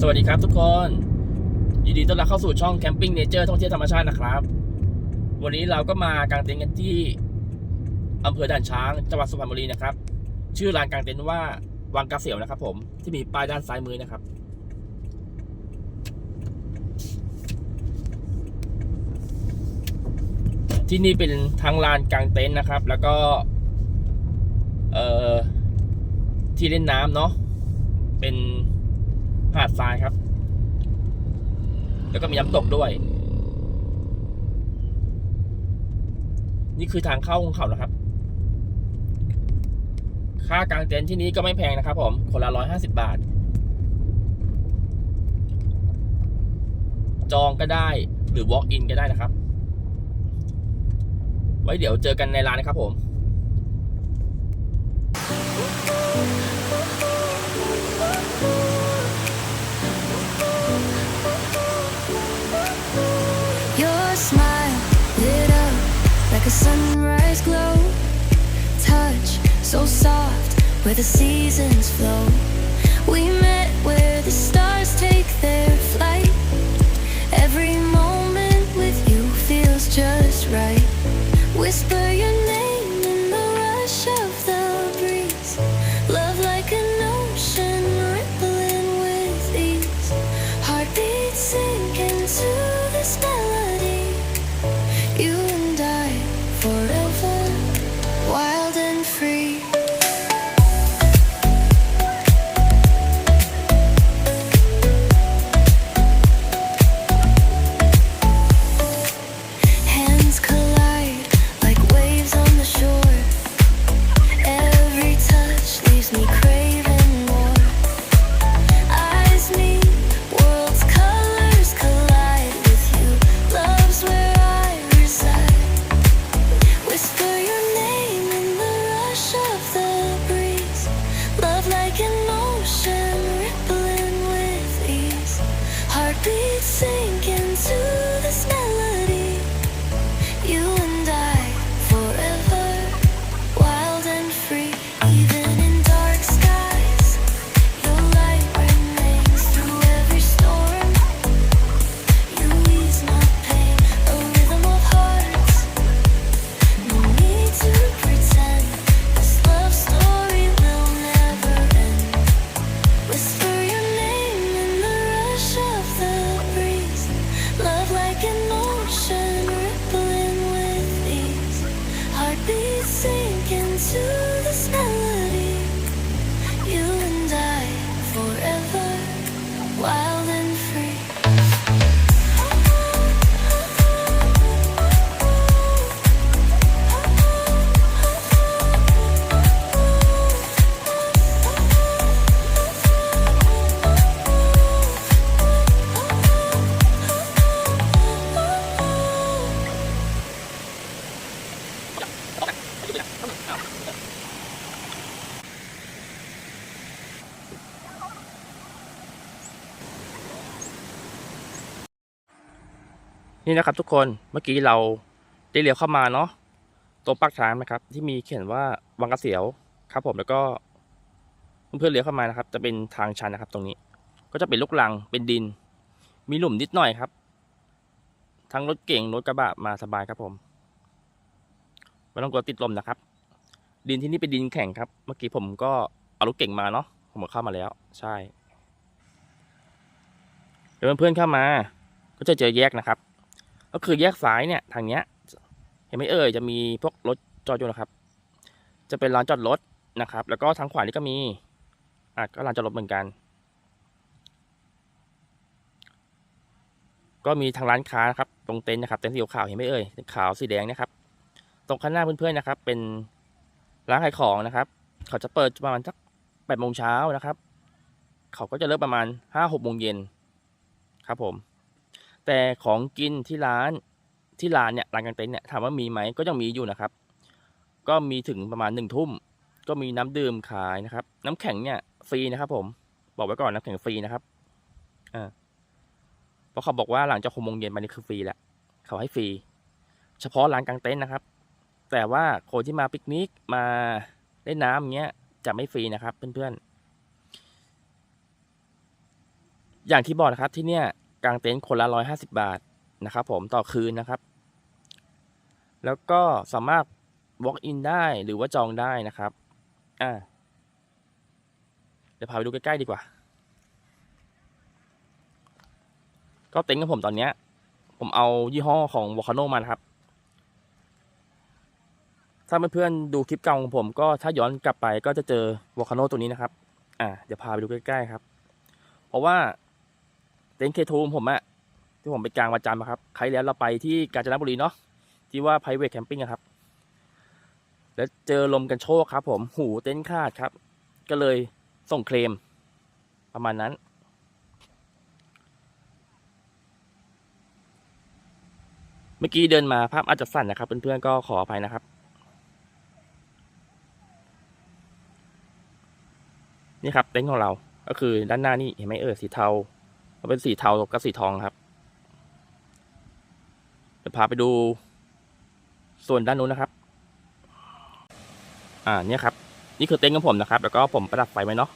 สวัสดีครับทุกคน ยินดีต้อนรับเข้าสู่ช่องแคมปิ้งเนเจอร์ท่องเที่ยวธรรมชาตินะครับ วันนี้เราก็มากางเต็นท์กันที่อำเภอด่านช้างจังหวัดสุพรรณบุรีนะครับ ชื่อลานกางเต็นท์ว่าวังกาเสียวนะครับ ผมที่มีป้ายด้านซ้ายมือนะครับ ที่นี่เป็นทางลานกางเต็นท์นะครับ แล้วก็ เอ่อที่เล่นน้ำเนาะเป็น หาดทรายครับ แล้วก็มีน้ำตกด้วย นี่คือทางเข้าของเขานะครับ ค่ากางเต็นท์ที่นี้ก็ไม่แพงนะครับ ผม คนละร้อยห้าสิบบาท จองก็ได้หรือ walk in ก็ได้นะครับ ไว้เดี๋ยวเจอกันในร้านนะครับผม sunrise glow. Touch so soft where the seasons flow. We met where the stars take their flight. Every moment with you feels just right. Whisper นี่นะครับทุกคนเมื่อกี้เราได้เลี้ยวเข้ามาเนาะตรงปากทางนะครับ ที่มีเขียนว่าวังกระเสียวครับ ผมแล้วก็เพื่อนๆเลี้ยวเข้ามานะครับ จะเป็นทางชันนะครับ ตรงนี้ ก็จะเป็นลูกลังเป็นดิน มีหลุมนิดหน่อยครับ ทั้งรถเก่งรถกระบะมาสบายครับผมไม่ต้องกลัวติดลมนะครับ ดินที่นี่เป็นดินแข็งครับ เมื่อกี้ผมก็เอารถเก่งมาเนาะผมก็เข้ามาแล้ว ใช่เดี๋ยวเพื่อนๆเข้ามา ก็จะเจอแยกนะครับ ก็คือแยกซ้ายเนี่ยทางเนี้ย เห็นไหมเอ่ยจะมีพวกรถจอดอยู่นะครับ จะเป็นลานจอดรถนะครับ แล้วก็ทางขวานี่ก็มีอะก็ลานจอดรถเหมือนกัน ก็มีทางร้านค้านะครับ ตรงเต็นท์นะครับเต็นท์สีขาวเห็นไหมเอ่ยขาวสีแดงนะครับ ตรงข้างหน้าเพื่อนๆนะครับ เป็นร้านขายของนะครับ เขาจะเปิดประมาณสักแปดโมงเช้านะครับ เขาก็จะเลิกประมาณห้าหกโมงเย็นครับผม แต่ของกินที่ร้านที่ร้านเนี่ยร้านกางเต็นท์เนี่ยถามว่ามีไหมก็ยังมีอยู่นะครับ ก็มีถึงประมาณหนึ่งทุ่มก็มีน้ำดื่มขายนะครับ น้ำแข็งเนี่ยฟรีนะครับ ผม บอกไว้ก่อนน้ำแข็งฟรีนะครับอ่าเพราะเขาบอกว่าหลังจากหกโมงเย็นมานี่คือฟรีแหละเขาให้ฟรี เฉพาะร้านกางเต็นท์นะครับ แต่ว่าคนที่มาปิกนิกมาเล่นน้ำอย่างเงี้ยจะไม่ฟรีนะครับเพื่อนๆอย่างที่บอกนะครับที่เนี่ย กางเต็นท์คนละร้อยห้าสิบาทนะครับผมต่อคืนนะครับ แล้วก็สามารถ walk in ได้หรือว่าจองได้นะครับ อ่าเดี๋ยวพาไปดูใกล้ๆดีกว่า ก็เต็นท์ของผมตอนเนี้ย ผมเอายี่ห้อของ v o l c a n o มานะครับ ถ้าเพื่อนๆดูคลิปเก่าของผมก็ถ้าย้อนกลับไปก็จะเจอ v o l c a n o ตัวนี้นะครับ อ่าเดี๋ยวพาไปดูใกล้ๆครับ เพราะว่า เต็นท์เคทูมผมอะที่ผมไปกลางวันจันมาครับใครแล้วเราไปที่กาญจนบุรีเนาะที่ว่า private camping อะครับ แล้วเจอลมกันโชกครับ ผมหูเต็นท์ขาดครับ ก็เลยส่งเคลม ประมาณนั้น เมื่อกี้เดินมาภาพอาจจะสั่นนะครับเพื่อนๆก็ขออภัยนะครับนี่ครับเต็นท์ของเรา ก็คือด้านหน้านี่เห็นไหมเออสีเทา เป็นสีเทากับสีทองครับเดี๋ยวพาไปดู ส่วนด้านนู้นนะครับ อ่าเนี่ยครับ นี่คือเต็นท์ของผมนะครับ แล้วก็ผมประดับไฟไว้เนาะ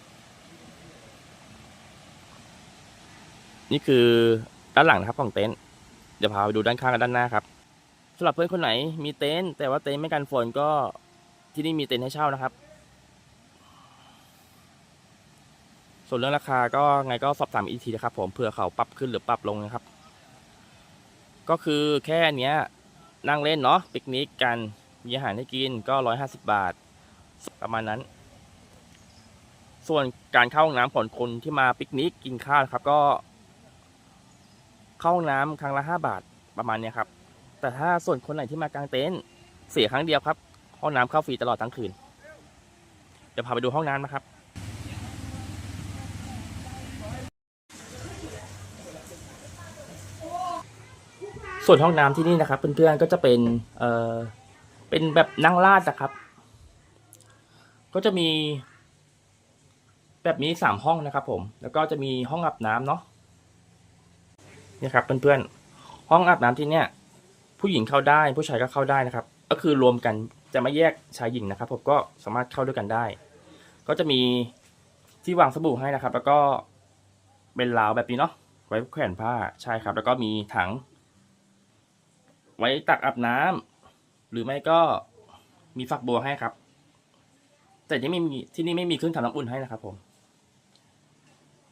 นี่คือด้านหลังนะครับของเต็นท์เดี๋ยวพาไปดูด้านข้างกับด้านหน้าครับสำหรับเพื่อนคนไหนมีเต็นท์แต่ว่าเต็นท์ไม่กันฝนก็ที่นี่มีเต็นท์ให้เช่านะครับ ส่วนเรื่องราคาก็ไงก็สอบถามอีกทีนะครับผมเผื่อเขาปรับขึ้นหรือปรับลงนะครับ ก็คือแค่เนี้ยนั่งเล่นเนาะปิกนิกกันมีอาหารให้กินก็ร้อยห้าสิบบาท ประมาณนั้น ส่วนการเข้าห้องน้ำของคนที่มาปิกนิกกินข้าวครับ ก็ เข้าห้องน้ำครั้งละห้าบาทประมาณเนี้ยครับ แต่ถ้าส่วนคนไหนที่มากางเต็นท์เสียครั้งเดียวครับ ห้องน้ำเข้าฟรีตลอดทั้งคืน เดี๋ยวพาไปดูห้องน้ำนะครับ ส่วนห้องน้ำที่นี่นะครับเพื่อนๆก็จะเป็นเอ่อเป็นแบบนั่งลาดนะครับ ก็จะมี แบบนี้สามห้องนะครับ ผม แล้วก็จะมีห้องอาบน้ำเนาะนี่ครับเพื่อนๆห้องอาบน้ำที่เนี่ย ผู้หญิงเข้าได้ ผู้ชายก็เข้าได้นะครับ ก็คือรวมกันจะไม่แยกชายหญิงนะครับ ผมก็สามารถเข้าด้วยกันได้ ก็จะมีที่วางสบู่ให้นะครับ แล้วก็เป็นราวแบบนี้เนาะไว้แขวนผ้าใช่ครับ แล้วก็มีถัง ไว้ตักอาบน้ำหรือไม่ก็มีฝักบัวให้ครับ แต่ที่ไม่มีที่นี่ไม่มีเครื่องทำน้ำอุ่นให้นะครับ ผม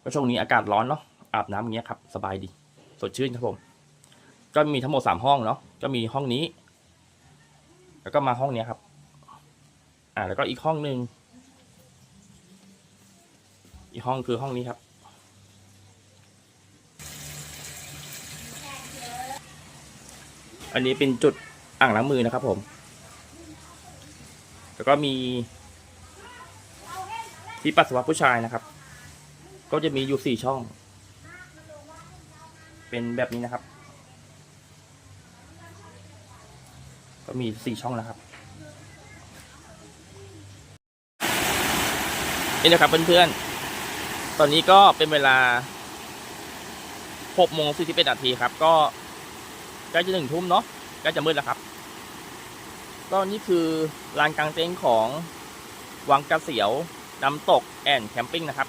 ก็ช่วงนี้อากาศร้อนเนาะอาบน้ำอย่างเงี้ยครับ สบายดีสดชื่นครับผม ก็มีทั้งหมดสามห้องเนาะก็มีห้องนี้ แล้วก็มาห้องเนี้ยครับ อ่า แล้วก็อีกห้องหนึ่งอีกห้องคือห้องนี้ครับ อันนี้เป็นจุดอ่างล้างมือนะครับผม แล้วก็มีที่ปัสสาวะผู้ชายนะครับ ก็จะมีอยู่สี่ช่อง เป็นแบบนี้นะครับ ก็มีสี่ช่องนะครับ นี่นะครับเพื่อนๆ ตอนนี้ก็เป็นเวลาหกโมงสี่สิบเอ็ดนาทีครับ ก็ ใกล้จะหนึ่งทุ่มเนาะใกล้จะมืดแล้วครับ ก็นี่คือลานกลางเต็นท์ของวังกระเสียวน้ำตกแอนแคมปิ้งนะครับ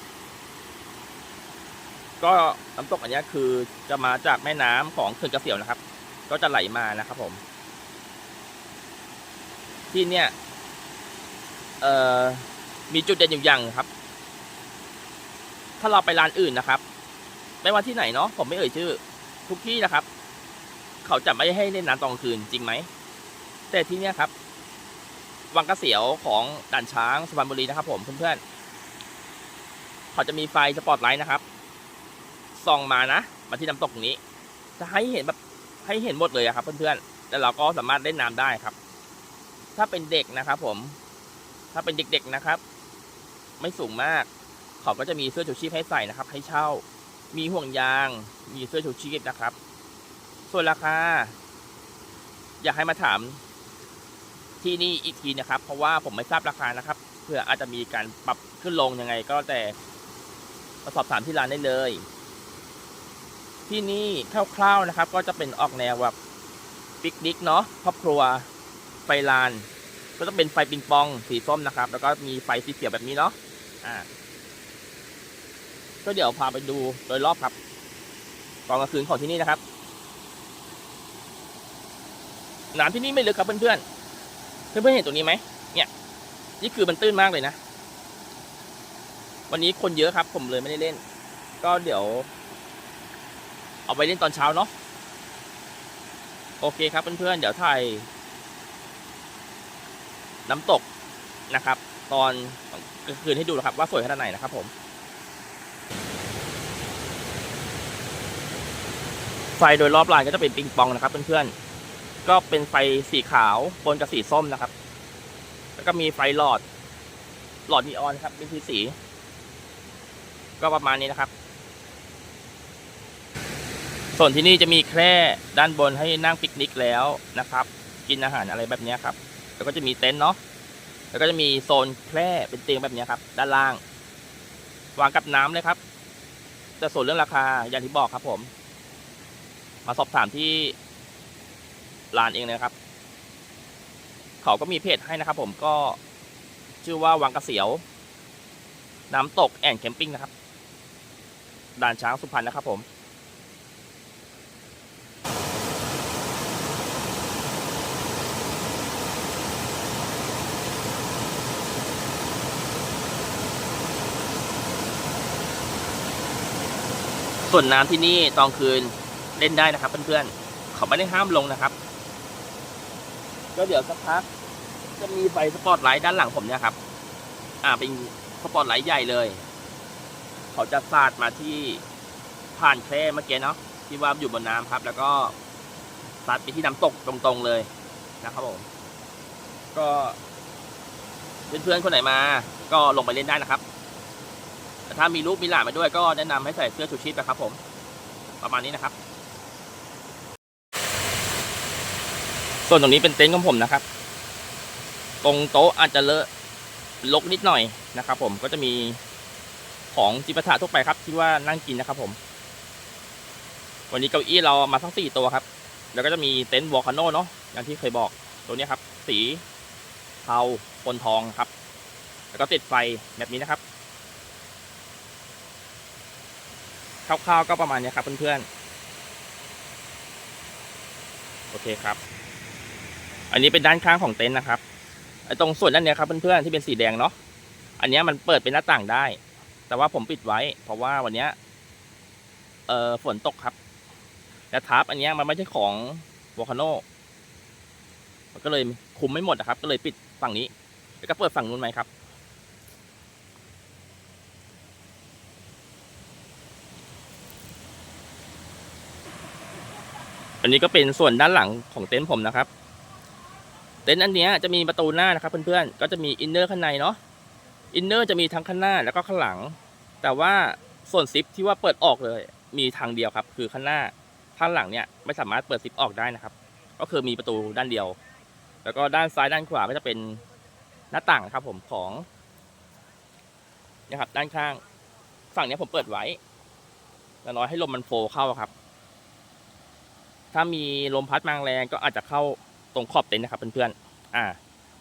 ก็น้ำตกอันนี้คือจะมาจากแม่น้ำของเขื่อนกระเสียวนะครับ ก็จะไหลมานะครับผม ที่เนี่ยเอ่อมีจุดเด่นอยู่อย่างครับ ถ้าเราไปร้านอื่นนะครับ ไม่ว่าที่ไหนเนาะผมไม่เอ่ยชื่อ ทุกที่นะครับ เขาจะไม่ให้เล่นน้ำตอนกลางคืนจริงไหม แต่ที่เนี้ยครับ วังกระเสียวของด่านช้างสุพรรณบุรีนะครับ ผมเพื่อนๆเขาจะมีไฟสปอตไลท์นะครับส่องมานะมาที่น้ำตกนี้ จะให้เห็นแบบให้เห็นหมดเลยอะครับ เพื่อนๆแล้วเราก็สามารถเล่นน้ำได้ครับ ถ้าเป็นเด็กนะครับ ผม ถ้าเป็นเด็ก ๆนะครับ ไม่สูงมากเขาก็จะมีเสื้อชูชีพให้ใส่นะครับ ให้เช่า มีห่วงยาง มีเสื้อชูชีพนะครับ ส่วนราคา อยากให้มาถามที่นี่อีกทีนะครับ เพราะว่าผมไม่ทราบราคานะครับเพื่ออาจจะมีการปรับขึ้นลงยังไง ก็แต่มาสอบถามที่ร้านได้เลย ที่นี่คร่าวๆนะครับ ก็จะเป็นออกแนวแบบปิกนิกเนาะครอบครัวไฟลาน ก็จะเป็นไฟปิงปองสีส้มนะครับ แล้วก็มีไฟสีเขียวแบบนี้เนาะอ่าก็เดี๋ยวพาไปดูโดยรอบครับตอนกลางคืนของที่นี่นะครับ น้ำที่นี่ไม่ลึกครับเพื่อนๆ เพื่อนๆเห็นตรงนี้ไหมเนี่ย นี่คือมันตื้นมากเลยนะ วันนี้คนเยอะครับ ผมเลยไม่ได้เล่น ก็เดี๋ยว เอาไปเล่นตอนเช้าเนาะ โอเคครับเพื่อนๆ เดี๋ยวถ่ายน้ำตกนะครับ ตอนกลางคืนให้ดูนะครับ ว่าสวยขนาดไหนนะครับผมไฟโดยรอบลานก็จะเป็นปิงปองนะครับเพื่อนๆ ก็เป็นไฟสีขาวปนกับสีส้มนะครับ แล้วก็มีไฟหลอด หลอดนีออนครับเป็นสีสี ก็ประมาณนี้นะครับ ส่วนที่นี่จะมีแคร่ด้านบนให้นั่งปิกนิกแล้วนะครับ กินอาหารอะไรแบบนี้ครับ แล้วก็จะมีเต็นท์เนาะ แล้วก็จะมีโซนแคร่เป็นเตียงแบบนี้ครับ ด้านล่าง วางกับน้ำเลยครับ แต่ส่วนเรื่องราคาอย่างที่บอกครับผม มาสอบถามที่ ร้านเองนะครับ เขาก็มีเพจให้นะครับ ผมก็ชื่อว่าวังกระเสียว น้ำตกแอนแคมปิ้งนะครับด่านช้างสุพรรณนะครับผมส่วนน้ำที่นี่ตอนคืนเล่นได้นะครับเพื่อนๆ เขาไม่ได้ห้ามลงนะครับ ก็เดี๋ยวสักพัก จะมีไฟสปอตไลท์ด้านหลังผมเนี่ยครับ อ่าเป็นสปอตไลท์ใหญ่เลย เขาจะสาดมาที่ผ่านแคร่เมื่อกี้เนาะที่ว่าอยู่บนน้ำครับ แล้วก็สาดไปที่น้ำตกตรงๆเลยนะครับผม ก็เพื่อนๆคนไหนมา ก็ลงไปเล่นได้นะครับแต่ถ้ามีลูกมีหลานมาด้วยก็แนะนำให้ใส่เสื้อชูชีพนะครับผม ประมาณนี้นะครับ ส่วนตรงนี้เป็นเต็นท์ของผมนะครับ ตรงโต๊ะอาจจะเลอะลกนิดหน่อยนะครับ ผมก็จะมีของจิปาถะทั่วไปครับ ที่ว่านั่งกินนะครับ ผม วันนี้เก้าอี้เรามาทั้งสี่ตัวครับ แล้วก็จะมีเต็นท์วอลคาโนเนาะอย่างที่เคยบอกตัวนี้ครับ สีเทาปนทองครับ แล้วก็ติดไฟแบบนี้นะครับคร่าวๆก็ประมาณนี้ครับเพื่อนๆ โอเคครับ อันนี้เป็นด้านข้างของเต็นท์นะครับไอ้ตรงส่วนด้านเนี้ยครับเพื่อนๆที่เป็นสีแดงเนาะอันเนี้ยมันเปิดเป็นหน้าต่างได้ แต่ว่าผมปิดไว้ เพราะว่าวันเนี้ยเอ่อฝนตกครับ และทับอันเนี้ยมันไม่ใช่ของวอคาโนมันก็เลยคุมไม่หมดนะครับ ก็เลยปิดฝั่งนี้ แล้วก็เปิดฝั่งนู้นไหมครับ อันนี้ก็เป็นส่วนด้านหลังของเต็นท์ผมนะครับ เต็นท์อันนี้จะมีประตูหน้านะครับเพื่อนๆ ก็จะมีอินเนอร์ข้างในเนาะ อินเนอร์จะมีทั้งข้างหน้าแล้วก็ข้างหลัง แต่ว่าส่วนซิปที่ว่าเปิดออกเลย มีทางเดียวครับ คือข้างหน้า ข้างหลังเนี่ยไม่สามารถเปิดซิปออกได้นะครับ ก็คือมีประตูด้านเดียว แล้วก็ด้านซ้ายด้านขวาก็จะเป็นหน้าต่างครับผมของนะครับด้านข้าง ฝั่งนี้ผมเปิดไว้แต่น้อยให้ลมมันโฟเข้าครับ ถ้ามีลมพัดมาแรงก็อาจจะเข้า ตรงขอบเต็นท์นะครับเพื่อนๆอ่า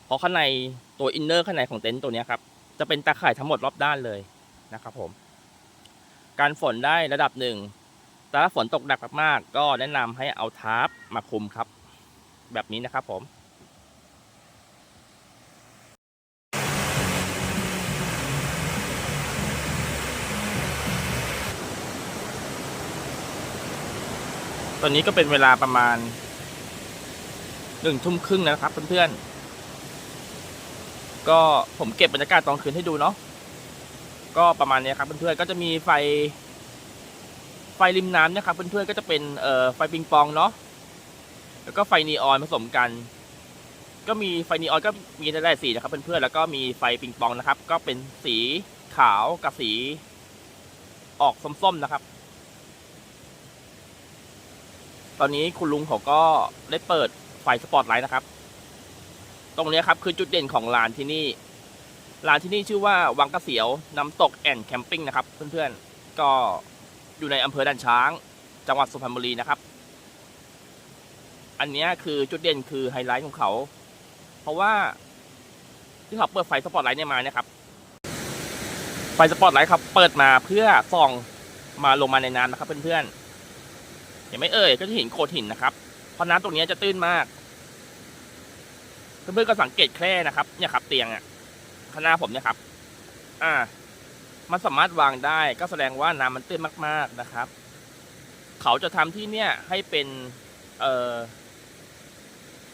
เพราะข้างในตัวอินเนอร์ข้างในของเต็นท์ตัวนี้ครับจะเป็นตาข่ายทั้งหมดรอบด้านเลยนะครับผม การฝนได้ระดับหนึ่งแต่ถ้าฝนตกหนักมากๆก็แนะนำให้เอาทาร์ปมาคลุมครับ แบบนี้นะครับผมตอนนี้ก็เป็นเวลาประมาณ หนึ่งทุ่มครึ่งนะครับเพื่อนๆ ก็ผมเก็บบรรยากาศตอนคืนให้ดูเนาะ ก็ประมาณนี้ครับเพื่อนๆ ก็จะมีไฟ ไฟริมน้ำนี่ยครับเพื่อนๆ ก็จะเป็นเอ่อไฟปิงปองเนาะ แล้วก็ไฟนีออนผสมกัน ก็มีไฟนีออนก็มีหลายสีนะครับเพื่อนๆ แล้วก็มีไฟปิงปองนะครับ ก็เป็นสีขาวกับสี ออกส้มๆ นะครับตอนนี้คุณลุงเขาก็ได้เปิด ฟสปอตไลท์นะครับ ตรงนี้ครับคือจุดเด่นของร้านที่นี่ ร้านที่นี่ชื่อว่าวังกระเสียวน้ำตกแอนแคมปิ้งนะครับ เพื่อนๆ ก็อยู่ในอำเภอด่านช้าง จังหวัดสุพรรณบุรีนะครับ อันนี้คือจุดเด่นคือไฮไลท์ของเขา เพราะว่าที่เขาเปิดไฟสปอตไลท์เนี่ยมาเนี่ยครับ ไฟสปอตไลท์ครับ เปิดมาเพื่อส่องมาลงมาในน้ำนะครับเพื่อนๆเห็นไหมเอ่ยก็จะเห็นโขดหินนะครับ เพราะน้ำตรงนี้จะตื้นมาก เพื่อนๆก็สังเกตแคร่นะครับ เนี่ยครับ เตียงอะข้างหน้าผมเนี่ยครับ อ่า มันสามารถวางได้ก็แสดงว่าน้ำมันตื้นมาก ๆนะครับ เขาจะทำที่เนี่ยให้เป็น เอ่อ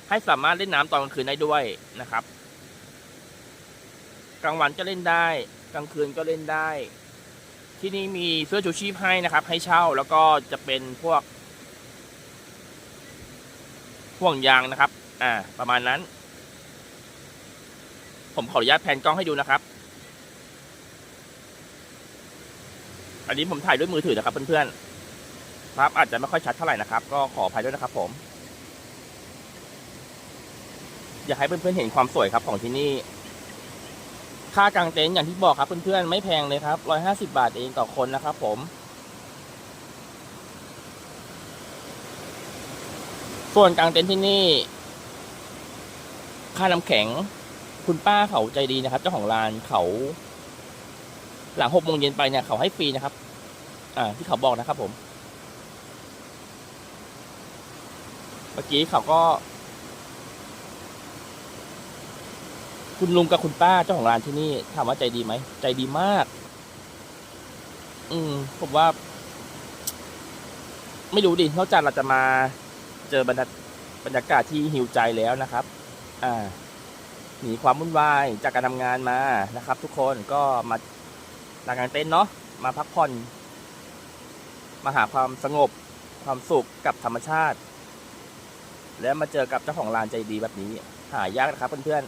ให้สามารถเล่นน้ำตอนกลางคืนได้ด้วยนะครับ กลางวันก็เล่นได้ กลางคืนก็เล่นได้ ที่นี่มีเสื้อชูชีพให้นะครับ ให้เช่าแล้วก็จะเป็นพวกห่วงยางนะครับ อ่า ประมาณนั้น ผมขออนุญาตแผนกล้องให้ดูนะครับ อันนี้ผมถ่ายด้วยมือถือนะครับเพื่อนๆภาพอาจจะไม่ค่อยชัดเท่าไหร่นะครับ ก็ขออภัยด้วยนะครับ ผม อยากให้เพื่อนๆเห็นความสวยครับของที่นี่ ค่ากางเต็นท์อย่างที่บอกครับเพื่อนๆไม่แพงเลยครับร้อยห้าสิบาทเองต่อคนนะครับ ผมส่วนกางเต็นท์ที่นี่ ค่าน้ำแข็ง คุณป้าเขาใจดีนะครับ เจ้าของร้านเขา หลังหกโมงเย็นไปเนี่ยเขาให้ฟรีนะครับ อ่า ที่เขาบอกนะครับ ผม เมื่อกี้เขาก็ คุณลุงกับคุณป้าเจ้าของร้านที่นี่ถามว่าใจดีไหมใจดีมาก อืมผมว่า ไม่รู้ดินอกจากเราจะมาเจอบรรยาบรรยากาศที่หิวใจแล้วนะครับ อ่า หนีความวุ่นวายจากการทำงานมานะครับ ทุกคนก็มาลางกางเต็นท์เนาะมาพักผ่อน มาหาความสงบความสุขกับธรรมชาติ แล้วมาเจอกับเจ้าของร้านใจดีแบบนี้ หายากนะครับเพื่อน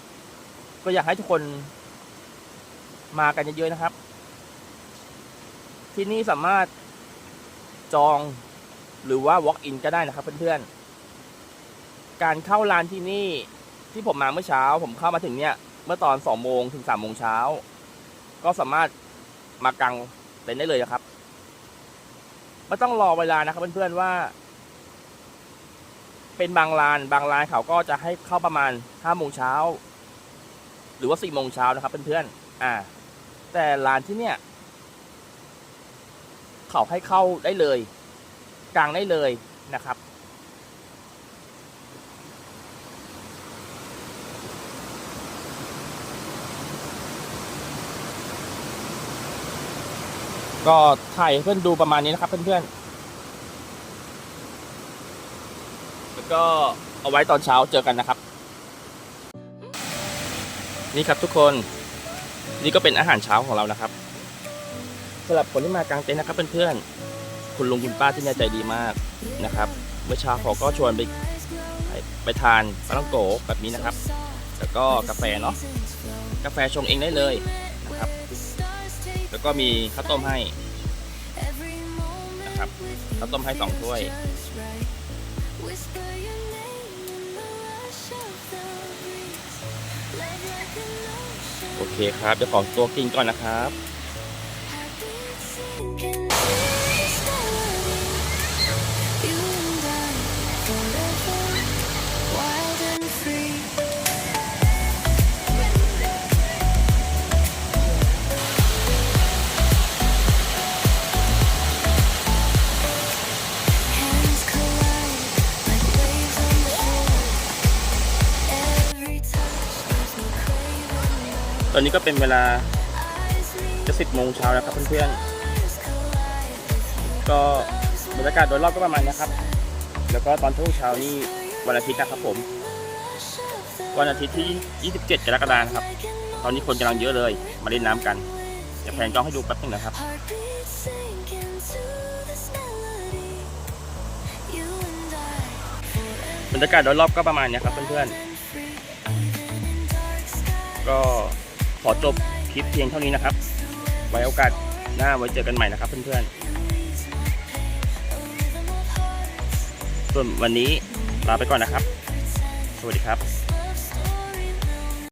ๆก็อยากให้ทุกคนมากันเยอะๆนะครับ ที่นี่สามารถจองหรือว่า walk in ก็ได้นะครับเพื่อนๆ การเข้าร้านที่นี่ ที่ผมมาเมื่อเช้า ผมเข้ามาถึงเนี่ย เมื่อตอนสองโมงถึงสามโมงเช้า ก็สามารถมากางเต็นท์ได้เลยนะครับไม่ต้องรอเวลานะครับเพื่อนๆว่า เป็นบางร้านบางร้านเขาก็จะให้เข้าประมาณห้าโมงเช้าหรือว่าสี่โมงเช้านะครับเพื่อนๆอ่า แต่ร้านที่เนี่ย เขาให้เข้าได้เลย กลางได้เลยนะครับ ก็ถ่ายให้เพื่อนดูประมาณนี้นะครับ เพื่อนๆแล้วก็เอาไว้ตอนเช้าเจอกันนะครับ นี่ครับทุกคนนี่ก็เป็นอาหารเช้าของเรานะครับสำหรับคนที่มากางเต็นท์นะครับเพื่อนๆคุณลุงคุณป้าที่เนี่ยใจดีมากนะครับ เมื่อเช้าเขาก็ชวนไปไปไปทานปลาต้องโกแบบนี้นะครับ แล้วก็กาแฟเนาะกาแฟชงเองได้เลย แล้วก็มีข้าวต้มให้นะครับข้าวต้มให้สองถ้วย โอเคครับเดี๋ยวขอตัวกินก่อนนะครับ อนนี้ก็เป็นเวลาจะสิบโมงเช้าแล้วครับเพื่อนๆ ก็บรรยากาศโดยรอบก็ประมาณนี้นะครับ แล้วก็ตอนช่วงเช้านี่วันอาทิตย์นะครับผม วันอาทิตย์ที่ 27 กรกฎาคมครับ ตอนนี้คนกำลังเยอะเลย มาเล่นน้ำกันเดี๋ยวแพนกล้องให้ดูแป๊บนึงนะครับบรรยากาศโดยรอบก็ประมาณนี้ครับเพื่อนๆ ก็ อจบคลิปเพียงเท่านี้นะครับ ไว้โอกาสหน้าไว้เจอกันใหม่นะครับ เพื่อนๆ ส่วนวันนี้ลาไปก่อนนะครับ สวัสดีครับ